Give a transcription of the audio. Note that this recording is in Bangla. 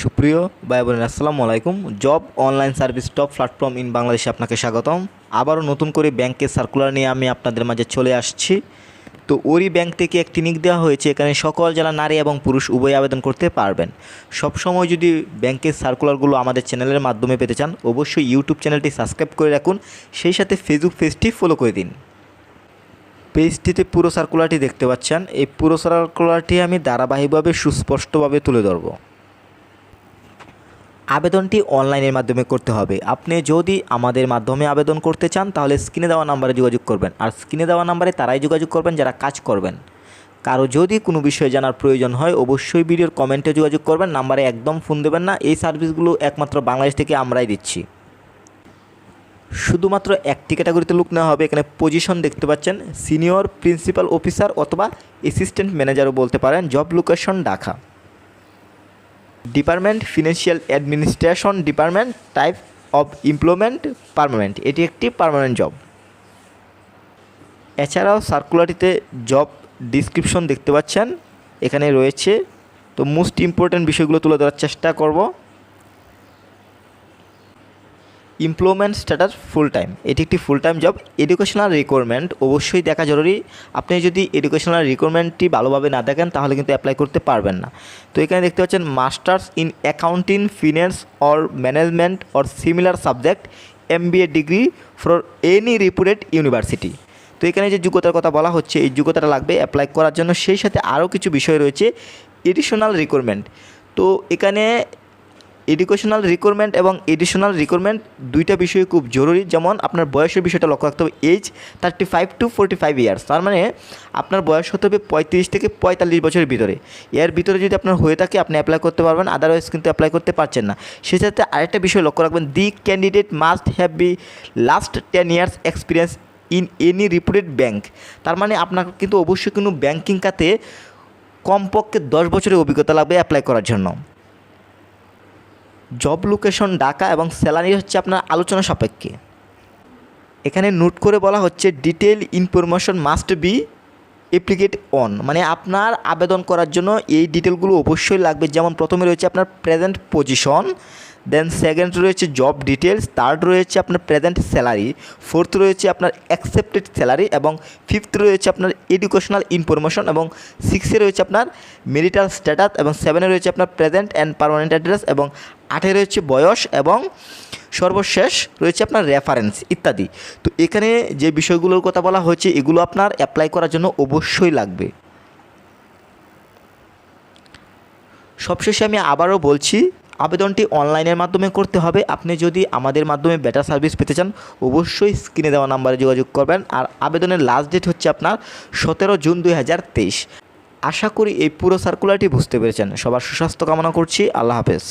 সুপ্রিয় ভাই বোনেরা আসসালামু আলাইকুম। Job online service top platform in বাংলাদেশে আপনাকে স্বাগতম। আবারও নতুন করে ব্যাংকের সার্কুলার নিয়ে আমি আপনাদের মাঝে চলে আসছি। তো ওরই ব্যাংক থেকে একটি নিক দেওয়া হয়েছে, এখানে সকল যারা নারী এবং পুরুষ উভয় আবেদন করতে পারবেন। সবসময় যদি ব্যাংকের সার্কুলারগুলো আমাদের চ্যানেলের মাধ্যমে পেতে চান, অবশ্যই ইউটিউব চ্যানেলটি সাবস্ক্রাইব করে রাখুন। সেই সাথে ফেসবুক পেজটি ফলো করে দিন। পেজটিতে পুরো সার্কুলারটি দেখতে পাচ্ছেন। এই পুরো সার্কুলারটি আমি ধারাবাহিকভাবে সুস্পষ্টভাবে তুলে ধরবো। আবেদনটি অনলাইনের মাধ্যমে করতে হবে। আপনি যদি আমাদের মাধ্যমে আবেদন করতে চান, তাহলে স্ক্রিনে দেওয়া নাম্বারে যোগাযোগ করবেন। আর স্ক্রিনে দেওয়া নাম্বারে তারাই যোগাযোগ করবেন, যারা কাজ করবেন। কারও যদি কোনো বিষয়ে জানার প্রয়োজন হয়, অবশ্যই ভিডিওর কমেন্টে যোগাযোগ করবেন। নাম্বারে একদম ফোন দেবেন না। এই সার্ভিসগুলো একমাত্র বাংলাদেশ থেকে আমরাই দিচ্ছি। শুধুমাত্র একটি ক্যাটাগরিতে লুক নেওয়া হবে। এখানে পজিশন দেখতে পাচ্ছেন। সিনিয়র প্রিন্সিপাল অফিসার অথবা অ্যাসিস্ট্যান্ট ম্যানেজারও বলতে পারেন। Job location Dhaka. Department financial administration department, type of employment permanent. এটি একটি পারমানেন্ট জব। এছাড়াও সার্কুলারটিতে জব ডিসক্রিপশন দেখতে পাচ্ছেন। এখানে রয়েছে। তো মোস্ট ইম্পর্ট্যান্ট বিষয়গুলো তুলে ধরার চেষ্টা করব। এমপ্লয়মেন্ট স্ট্যাটাস ফুল টাইম এটি একটি full time job educational requirement অবশ্যই দেখা জরুরি। আপনি যদি এডুকেশনাল রিকোয়ারমেন্টটি ভালোভাবে না দেখেন, তাহলে কিন্তু অ্যাপ্লাই করতে পারবেন না। তো এখানে দেখতে পাচ্ছেন masters in accounting finance or management or similar subject M degree for any reputed university তো এখানে যে যোগ্যতার কথা বলা হচ্ছে, এই যোগ্যতাটা লাগবে অ্যাপ্লাই করার জন্য। সেই সাথে আরও কিছু বিষয় রয়েছে এডিশনাল রিকোয়ারমেন্ট তো এখানে এডুকেশনাল রিকোয়ারমেন্ট এবং এডিশনাল রিকোয়ারমেন্ট দুইটা বিষয় খুব জরুরি। যেমন আপনার বয়সের বিষয়টা লক্ষ্য রাখতে হবে age thirty five to forty five years তার মানে আপনার বয়স হতে হবে পঁয়ত্রিশ থেকে পঁয়তাল্লিশ বছরের ভিতরে। এর ভিতরে যদি আপনার হয়ে থাকে, আপনি অ্যাপ্লাই করতে পারবেন আদারওয়াইজ কিন্তু অ্যাপ্লাই করতে পারছেন না। সেক্ষেত্রে আরেকটা বিষয় লক্ষ্য রাখবেন the candidate must have be last ten years experience in any reputed bank তার মানে আপনার কিন্তু অবশ্যই কোনো ব্যাংকিং খাতে কমপক্ষে দশ বছরের অভিজ্ঞতা লাগবে অ্যাপ্লাই করার জন্য। জব লোকেশন ডাকা এবং স্যালারি হচ্ছে আপনার আলোচনা সাপেক্ষে। এখানে নোট করে বলা হচ্ছে detail information must be applicate on মানে আপনার আবেদন করার জন্য এই ডিটেলগুলো অবশ্যই লাগবে। যেমন প্রথমে রয়েছে আপনার প্রেজেন্ট পজিশন দেন সেকেন্ড রয়েছে জব ডিটেলস থার্ড রয়েছে আপনার প্রেজেন্ট স্যালারি ফোর্থ রয়েছে আপনার অ্যাকসেপ্টেড স্যালারি এবং ফিফথ রয়েছে আপনার এডুকেশনাল ইনফরমেশন এবং সিক্সে রয়েছে আপনার মেরিটাল স্ট্যাটাস এবং সেভেনে রয়েছে আপনার প্রেজেন্ট অ্যান্ড পারমানেন্ট অ্যাড্রেস এবং আটে রয়েছে বয়স এবং সর্বশেষ রয়েছে আপনার রেফারেন্স ইত্যাদি। তো এখানে যে বিষয়গুলোর কথা বলা হয়েছে, এগুলো আপনার অ্যাপ্লাই করার জন্য অবশ্যই লাগবে। সবশেষে আমি আবারও বলছি আবেদনটি অনলাইনের মাধ্যমে করতে হবে। আপনি যদি আমাদের মাধ্যমে বেটার সার্ভিস পেতে চান, অবশ্যই স্ক্রিনে দেওয়া নাম্বারে যোগাযোগ করবেন। আর আবেদনের লাস্ট ডেট হচ্ছে আপনার সতেরো জুন দুই হাজার তেইশ। আশা করি এই পুরো সার্কুলারটি বুঝতে পেরেছেন। সবার সুস্বাস্থ্য কামনা করছি। আল্লাহ হাফেজ।